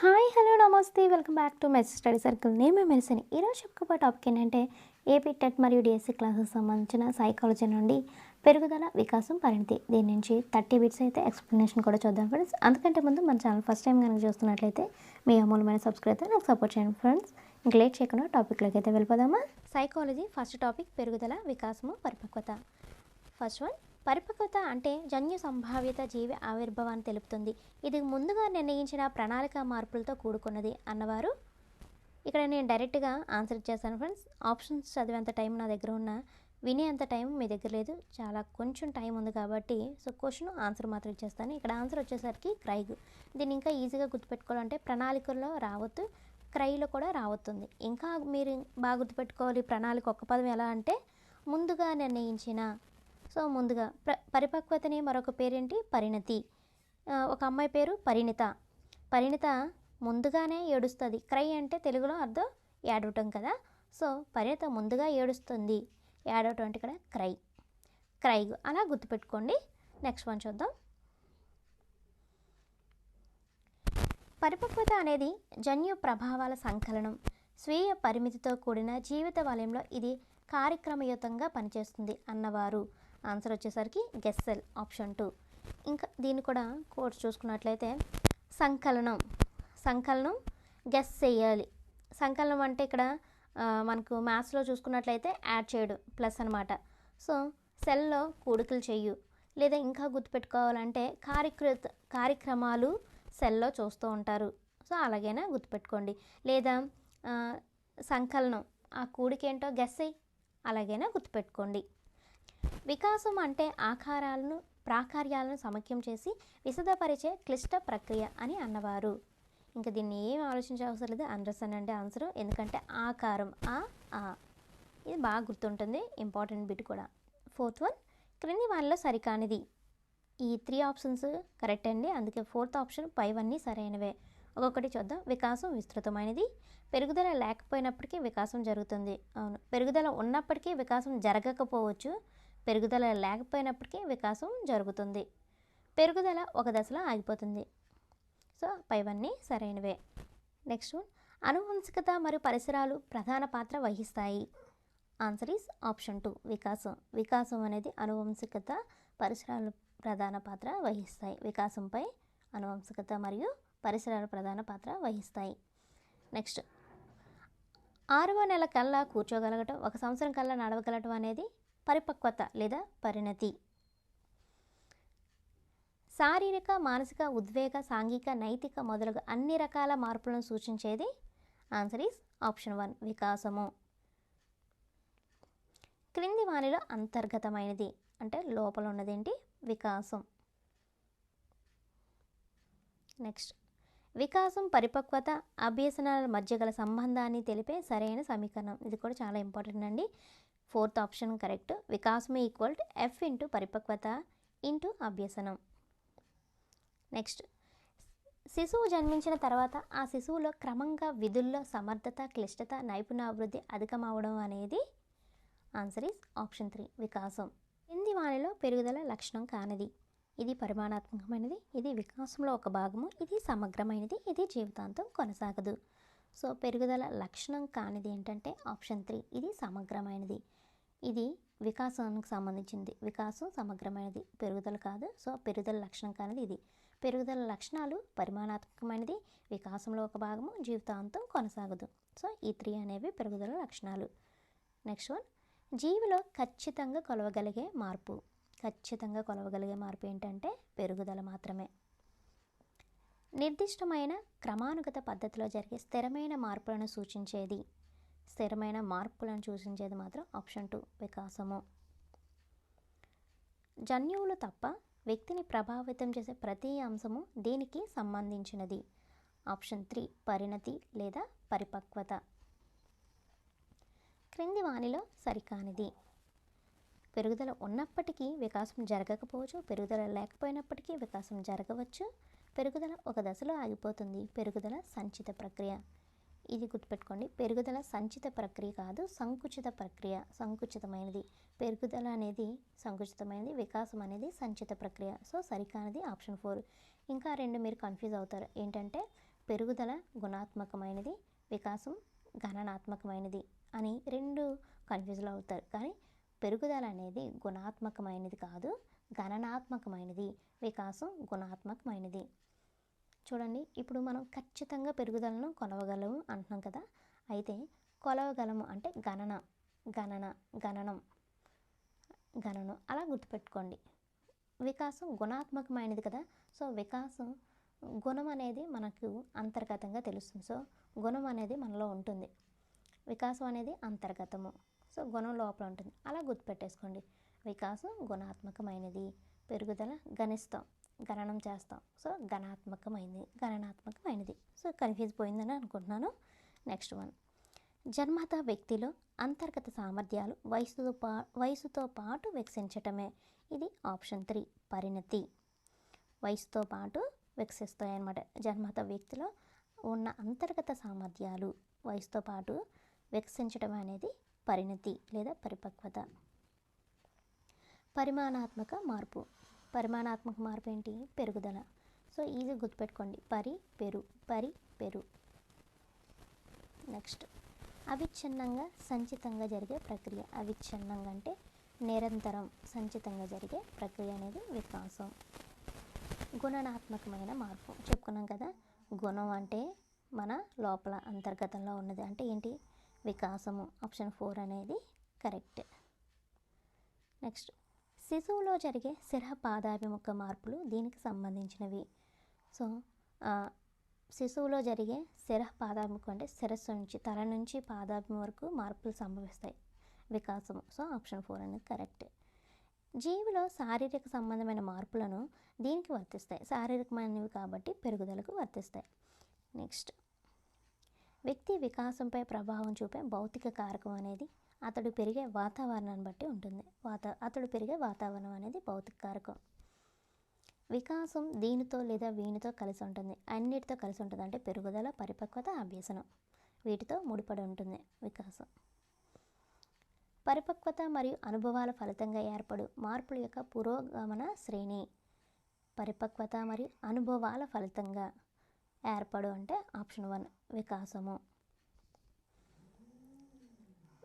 Hi hello నమస్తే. Welcome back to mess study circle. నేమే మెరిసని ఈరోజు చెప్పుకోబోయే టాపిక్ ఏంటంటే ఏపీ టెట్ మరియు డిఎస్సి క్లాసెస్ సంబంధించిన సైకాలజీ నుండి పెరుగుదల వికాసం పరిణితి. దీని నుంచి థర్టీ బిట్స్ అయితే ఎక్స్ప్లెనేషన్ కూడా చూద్దాం ఫ్రెండ్స్. అందుకంటే ముందు మన ఛానల్ ఫస్ట్ టైం కనుక చూస్తున్నట్లయితే మీ అమూల్యమైన సబ్స్క్రైబ్ అయితే నాకు సపోర్ట్ చేయండి ఫ్రెండ్స్. ఇంక లేట్ చేయకుండా టాపిక్లోకి అయితే వెళ్ళిపోదామా? సైకాలజీ ఫస్ట్ టాపిక్ పెరుగుదల వికాసము పరిపక్వత. ఫస్ట్ వన్ పరిపక్వత అంటే జన్యు సంభావ్యత జీవి ఆవిర్భావాన్ని తెలుపుతుంది. ఇది ముందుగా నిర్ణయించిన ప్రణాళిక మార్పులతో కూడుకున్నది అన్నవారు. ఇక్కడ నేను డైరెక్ట్గా ఆన్సర్ ఇచ్చేసాను ఫ్రెండ్స్. ఆప్షన్స్ చదివేంత టైం నా దగ్గర ఉన్న వినేంత టైం మీ దగ్గర లేదు. చాలా కొంచెం టైం ఉంది కాబట్టి సో క్వశ్చన్ ఆన్సర్ మాత్రం ఇచ్చేస్తాను. ఇక్కడ ఆన్సర్ వచ్చేసరికి క్రైగ్. దీన్ని ఇంకా ఈజీగా గుర్తుపెట్టుకోవాలంటే ప్రణాళికల్లో రావద్దు క్రైలో కూడా రావతుంది ఇంకా మీరు బాగా గుర్తుపెట్టుకోవాలి ప్రణాళిక ఒక్క పదం ఎలా అంటే ముందుగా నిర్ణయించిన సో ముందుగా ప్ర పరిపక్వతనే మరొక పేరేంటి? పరిణతి. ఒక అమ్మాయి పేరు పరిణిత. పరిణిత ముందుగానే ఏడుస్తుంది. క్రై అంటే తెలుగులో అర్థం ఏడవటం కదా. సో పరిణిత ముందుగా ఏడుస్తుంది. ఏడవటం అంటే ఇక్కడ క్రై. క్రై అలా గుర్తుపెట్టుకోండి. నెక్స్ట్ వన్ చూద్దాం. పరిపక్వత అనేది జన్యు ప్రభావాల సంకలనం. స్వీయ పరిమితితో కూడిన జీవిత వలయంలో ఇది కార్యక్రమయుతంగా పనిచేస్తుంది అన్నవారు. ఆన్సర్ వచ్చేసరికి గెస్సెల్ ఆప్షన్ టూ ఇంకా దీన్ని కూడా కోర్స్ చూసుకున్నట్లయితే సంకలనం. సంకలనం గెస్ చేయాలి. సంకలనం అంటే ఇక్కడ మనకు మ్యాథ్స్లో చూసుకున్నట్లయితే యాడ్ చేయడం ప్లస్ అనమాట సో సెల్లో కూడికలు చెయ్యు లేదా ఇంకా గుర్తుపెట్టుకోవాలంటే కార్యకృత కార్యక్రమాలు సెల్లో చూస్తూ ఉంటారు. సో అలాగైనా గుర్తుపెట్టుకోండి. లేదా సంకలనం. ఆ కూడికేంటో గెస్ అలాగైనా గుర్తుపెట్టుకోండి. వికాసం అంటే ఆకారాలను ప్రాకార్యాలను సమఖ్యం చేసి విశదపరిచే క్లిష్ట ప్రక్రియ అని అన్నవారు. ఇంకా దీన్ని ఏం ఆలోచించే అవసరం లేదు. అండర్స్టాండ్ అంటే ఆన్సర్ ఎందుకంటే ఆకారం ఆ ఆ. ఇది బాగా గుర్తుంటుంది. ఇంపార్టెంట్ బిట్ కూడా. ఫోర్త్ వన్ క్రింది వాళ్ళలో సరికానిది. ఈ త్రీ ఆప్షన్స్ కరెక్ట్ అండి. అందుకే ఫోర్త్ ఆప్షన్ పైవన్నీ సరైనవే. ఒక్కొక్కటి చూద్దాం. వికాసం విస్తృతమైనది. పెరుగుదల లేకపోయినప్పటికీ వికాసం జరుగుతుంది. అవును. పెరుగుదల ఉన్నప్పటికీ వికాసం జరగకపోవచ్చు. పెరుగుదల లేకపోయినప్పటికీ వికాసం జరుగుతుంది. పెరుగుదల ఒక దశలో ఆగిపోతుంది. సో పైవన్నీ సరైనవే. నెక్స్ట్ అనువంశికత మరియు పరిసరాలు ప్రధాన పాత్ర వహిస్తాయి. ఆన్సర్ ఈస్ ఆప్షన్ టూ వికాసం. వికాసం అనేది అనువంశికత పరిసరాలు ప్రధాన పాత్ర వహిస్తాయి. వికాసంపై అనువంశికత మరియు పరిసరాలు ప్రధాన పాత్ర వహిస్తాయి. నెక్స్ట్ ఆరవ నెల కల్లా కూర్చోగలగటం ఒక సంవత్సరం కల్లా నడవగలటం అనేది పరిపక్వత లేదా పరిణతి. శారీరక మానసిక ఉద్వేగ సాంఘిక నైతిక మొదలగు అన్ని రకాల మార్పులను సూచించేది ఆన్సర్ ఈస్ ఆప్షన్ వన్ వికాసము. క్రింది వానిలో అంతర్గతమైనది అంటే లోపల ఉన్నదేంటి వికాసం. నెక్స్ట్. వికాసం పరిపక్వత అభ్యసనాల మధ్య గల సంబంధాన్ని తెలిపే సరైన సమీకరణం. ఇది కూడా చాలా ఇంపార్టెంట్ అండి. Fourth option correct. వికాసమే equal to F into పరిపక్వత ఇంటూ అభ్యసనం. నెక్స్ట్ శిశువు జన్మించిన తర్వాత ఆ శిశువులో క్రమంగా విధుల్లో సమర్థత క్లిష్టత నైపుణ్యాభివృద్ధి అధికమవడం అనేది ఆన్సర్ ఈస్ ఆప్షన్ త్రీ వికాసం. కింది వానిలో పెరుగుదల లక్షణం కానిది. ఇది పరిమాణాత్మకమైనది ఇది వికాసంలో ఒక భాగము ఇది సమగ్రమైనది ఇది జీవితాంతం కొనసాగదు. సో పెరుగుదల లక్షణం కానిది ఏంటంటే ఆప్షన్ త్రీ ఇది సమగ్రమైనది. ఇది వికాసానికి సంబంధించింది. వికాసం సమగ్రమైనది పెరుగుదల కాదు. సో పెరుగుదల లక్షణం కానిది ఇది. పెరుగుదల లక్షణాలు పరిమాణాత్మకమైనది వికాసంలో ఒక భాగము జీవితాంతం కొనసాగదు. సో ఈ త్రీ అనేవి పెరుగుదల లక్షణాలు. నెక్స్ట్ వన్ జీవిలో ఖచ్చితంగా కొలవగలిగే మార్పు. ఖచ్చితంగా కొలవగలిగే మార్పు ఏంటంటే పెరుగుదల మాత్రమే. నిర్దిష్టమైన క్రమానుగత పద్ధతిలో జరిగే స్థిరమైన మార్పులను సూచించేది. స్థిరమైన మార్పులను సూచించేది మాత్రం ఆప్షన్ టూ వికాసము. జన్యువులు తప్ప వ్యక్తిని ప్రభావితం చేసే ప్రతి అంశము దీనికి సంబంధించినది. ఆప్షన్ త్రీ పరిణతి లేదా పరిపక్వత. క్రింది వానిలో సరికానిది. పెరుగుదల ఉన్నప్పటికీ వికాసం జరగకపోవచ్చు పెరుగుదల లేకపోయినప్పటికీ వికాసం జరగవచ్చు. పెరుగుదల ఒక దశలో ఆగిపోతుంది. పెరుగుదల సంచిత ప్రక్రియ. ఇది గుర్తుపెట్టుకోండి. పెరుగుదల సంచిత ప్రక్రియ కాదు సంకుచిత ప్రక్రియ. సంకుచితమైనది. పెరుగుదల అనేది సంకుచితమైనది వికాసం అనేది సంచిత ప్రక్రియ. సో సరికానిది ఆప్షన్ ఫోర్. ఇంకా రెండు మీరు కన్ఫ్యూజ్ అవుతారు. ఏంటంటే పెరుగుదల గుణాత్మకమైనది వికాసం గణనాత్మకమైనది అని రెండు కన్ఫ్యూజ్లో అవుతారు. కానీ పెరుగుదల అనేది గుణాత్మకమైనది కాదు గణనాత్మకమైనది వికాసం గుణాత్మకమైనది. చూడండి ఇప్పుడు మనం ఖచ్చితంగా పెరుగుదలను కొలవగలము అంటున్నాం కదా. అయితే కొలవగలము అంటే గణన గణన గణనం గణనం అలా గుర్తుపెట్టుకోండి. వికాసం గుణాత్మకమైనది కదా. సో వికాసం గుణం అనేది మనకు అంతర్గతంగా తెలుస్తుంది. సో గుణం అనేది మనలో ఉంటుంది. వికాసం అనేది అంతర్గతము. సో గుణం లోపల ఉంటుంది. అలా గుర్తుపెట్టేసుకోండి. వికాసం గుణాత్మకమైనది. పెరుగుదల గణిస్తాం గణనం చేస్తాం. సో గణాత్మకమైనది గణనాత్మకమైనది. సో కన్ఫ్యూజ్ పోయిందని అనుకుంటున్నాను. నెక్స్ట్ వన్ జన్మత వ్యక్తిలో అంతర్గత సామర్థ్యాలు వయసుతో పా వయసుతో పాటు వికసించటమే. ఇది ఆప్షన్ త్రీ పరిణతి. వయసుతో పాటు వికసిస్తాయన్నమాట. జన్మత వ్యక్తిలో ఉన్న అంతర్గత సామర్థ్యాలు వయసుతో పాటు వికసించడం అనేది పరిణతి లేదా పరిపక్వత. పరిమాణాత్మక మార్పు. పరిమాణాత్మక మార్పు ఏంటి? పెరుగుదల. సో ఈజీ గుర్తుపెట్టుకోండి. పరి పెరు. పరి పెరు. నెక్స్ట్. అవిచ్ఛిన్నంగా సంచితంగా జరిగే ప్రక్రియ. అవిచ్ఛిన్నంగా అంటే నిరంతరం సంచితంగా జరిగే ప్రక్రియ అనేది వికాసం గుణనాత్మకమైన మార్పు. చెప్పుకున్నాం కదా గుణం అంటే మన లోపల అంతర్గతంలో ఉన్నది. అంటే ఏంటి? వికాసము. ఆప్షన్ ఫోర్ అనేది కరెక్ట్. నెక్స్ట్. శిశువులో జరిగే శిరః పాదాభిముఖ మార్పులు దీనికి సంబంధించినవి. సో శిశువులో జరిగే శిరః పాదాభిముఖం అంటే శిరస్సు నుంచి తల నుంచి పాదాభిముఖం వరకు మార్పులు సంభవిస్తాయి. వికాసము. సో ఆప్షన్ ఫోర్ అనేది కరెక్ట్. జీవిలో శారీరక సంబంధమైన మార్పులను దీనికి వర్తిస్తాయి. శారీరకమైనవి కాబట్టి పెరుగుదలకు వర్తిస్తాయి. నెక్స్ట్. వ్యక్తి వికాసంపై ప్రభావం చూపే భౌతిక కారకం అనేది అతడు పెరిగే వాతావరణాన్ని బట్టి ఉంటుంది. వాత అతడు పెరిగే వాతావరణం అనేది భౌతిక కారకం వికాసం దీనితో లేదా వీనితో కలిసి ఉంటుంది. అన్నిటితో కలిసి ఉంటుంది అంటే పెరుగుదల పరిపక్వత అభ్యసనం. వీటితో ముడిపడి ఉంటుంది వికాసం. పరిపక్వత మరియు అనుభవాల ఫలితంగా ఏర్పడు మార్పుల యొక్క పురోగమన శ్రేణి. పరిపక్వత మరియు అనుభవాల ఫలితంగా ఏర్పడు అంటే ఆప్షన్ వన్ వికాసము.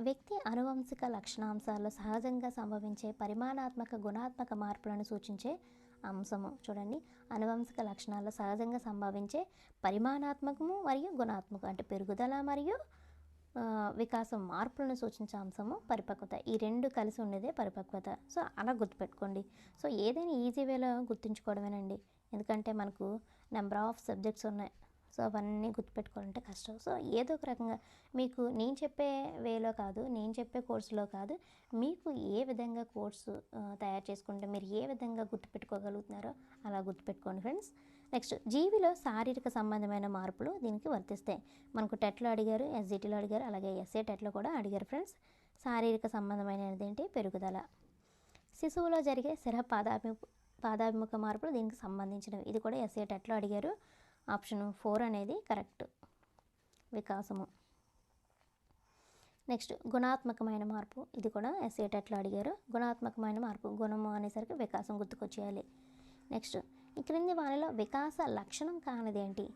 వ్యక్తి అనువంశిక లక్షణాంశాల్లో సహజంగా సంభవించే పరిమాణాత్మక గుణాత్మక మార్పులను సూచించే అంశము. చూడండి. అనువంశిక లక్షణాల్లో సహజంగా సంభవించే పరిమాణాత్మకము మరియు గుణాత్మకం అంటే పెరుగుదల మరియు వికాసం మార్పులను సూచించే అంశము పరిపక్వత. ఈ రెండు కలిసి ఉండేదే పరిపక్వత. సో అలా గుర్తుపెట్టుకోండి. సో ఏదైనా ఈజీ వేలో గుర్తుంచుకోవడమేనండి. ఎందుకంటే మనకు నెంబర్ ఆఫ్ సబ్జెక్ట్స్ ఉన్నాయి. సో అవన్నీ గుర్తుపెట్టుకోవాలంటే కష్టం. సో ఏదో ఒక రకంగా మీకు నేను చెప్పే వేలో కాదు నేను చెప్పే కోర్సులో కాదు మీకు ఏ విధంగా కోర్సు తయారు చేసుకుంటే మీరు ఏ విధంగా గుర్తుపెట్టుకోగలుగుతున్నారో అలా గుర్తుపెట్టుకోండి ఫ్రెండ్స్. నెక్స్ట్ జీవిలో శారీరక సంబంధమైన మార్పులు దీనికి వర్తిస్తాయి. మనకు టెట్లో అడిగారు ఎస్జిటీలో అడిగారు అలాగే ఎస్ఏ టెట్లో కూడా అడిగారు ఫ్రెండ్స్. శారీరక సంబంధమైనది ఏంటి పెరుగుదల. శిశువులో జరిగే శిర పాదాభి పాదాభిముఖ మార్పులు దీనికి సంబంధించినవి. ఇది కూడా ఎస్ఏ టెట్లో అడిగారు. ఆప్షన్ ఫోర్ అనేది కరెక్ట్. వికాసము. నెక్స్ట్ గుణాత్మకమైన మార్పు. ఇది కూడా ఎస్ఏటెట్లో అడిగారు. గుణాత్మకమైన మార్పు గుణము అనేసరికి వికాసం గుర్తుకొచ్చేయాలి. నెక్స్ట్ ఈ క్రింది వానిలో వికాస లక్షణం కానిది ఏంటి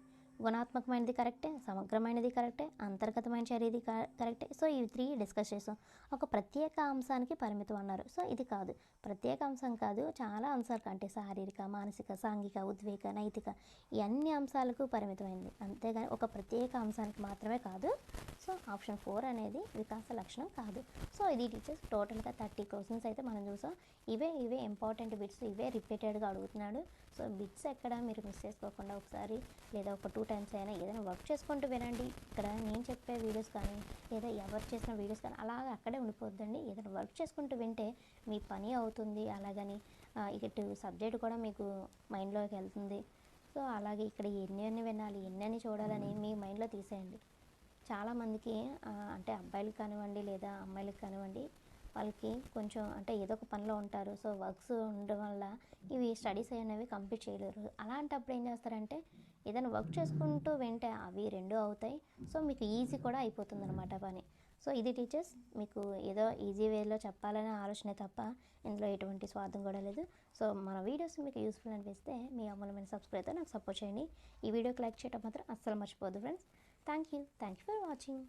గుణాత్మకమైనది కరెక్టే సమగ్రమైనది కరెక్టే అంతర్గతమైన చర్యది క- కరెక్టే. సో ఇవి త్రీ డిస్కస్ చేసాం. ఒక ప్రత్యేక అంశానికి పరిమితం అన్నారు. సో ఇది కాదు. ప్రత్యేక అంశం కాదు చాలా అంశాలు అంటే శారీరక మానసిక సాంఘిక ఉద్వేగ నైతిక ఈ అన్ని అంశాలకు పరిమితమైంది. అంతేగాని ఒక ప్రత్యేక అంశానికి మాత్రమే కాదు. సో ఆప్షన్ ఫోర్ అనేది వికాస లక్షణం కాదు. సో ఇది టీచర్స్ టోటల్గా థర్టీ క్వశ్చన్స్ అయితే మనం చూసాం. ఇవే ఇవే ఇంపార్టెంట్ బిట్స్ ఇవే రిపీటెడ్గా అడుగుతున్నాడు. సో బిట్స్ ఎక్కడ మీరు మిస్ చేసుకోకుండా ఒకసారి లేదా ఒక టూ టైమ్స్ అయినా ఏదైనా వర్క్ చేసుకుంటూ వినండి. ఇక్కడ నేను చెప్పే వీడియోస్ కానీ లేదా ఎవరు చేసిన వీడియోస్ కానీ అలాగే అక్కడే ఉండిపోద్దండి. ఏదైనా వర్క్ చేసుకుంటూ వింటే మీ పని అవుతుంది. అలాగని ఇటు సబ్జెక్ట్ కూడా మీకు మైండ్లోకి వెళ్తుంది. సో అలాగే ఇక్కడ ఎన్ని అన్ని వినాలి ఎన్ని అన్ని చూడాలని మీ మైండ్లో తీసేయండి. చాలామందికి అంటే అబ్బాయిలకు కానివ్వండి లేదా అమ్మాయిలకు కానివ్వండి వాళ్ళకి కొంచెం అంటే ఏదో ఒక పనిలో ఉంటారు. సో వర్క్స్ ఉండడం వల్ల ఇవి స్టడీస్ అనేవి కంప్లీట్ చేయలేరు. అలాంటప్పుడు ఏం చేస్తారంటే ఏదైనా వర్క్ చేసుకుంటూ వింటే అవి రెండు అవుతాయి. సో మీకు ఈజీ కూడా అయిపోతుంది అనమాట పని. సో ఇది టీచర్స్ మీకు ఏదో ఈజీ వేలో చెప్పాలనే ఆలోచనే తప్ప ఇందులో ఎటువంటి స్వార్థం కూడా లేదు. సో మన వీడియోస్ మీకు యూస్ఫుల్ అనిపిస్తే మీ అమూల్యమైన సబ్స్క్రైబ్తో నాకు సపోర్ట్ చేయండి. ఈ వీడియోకి లైక్ చేయడం మాత్రం అస్సలు మర్చిపోదు friends thank you thank you for watching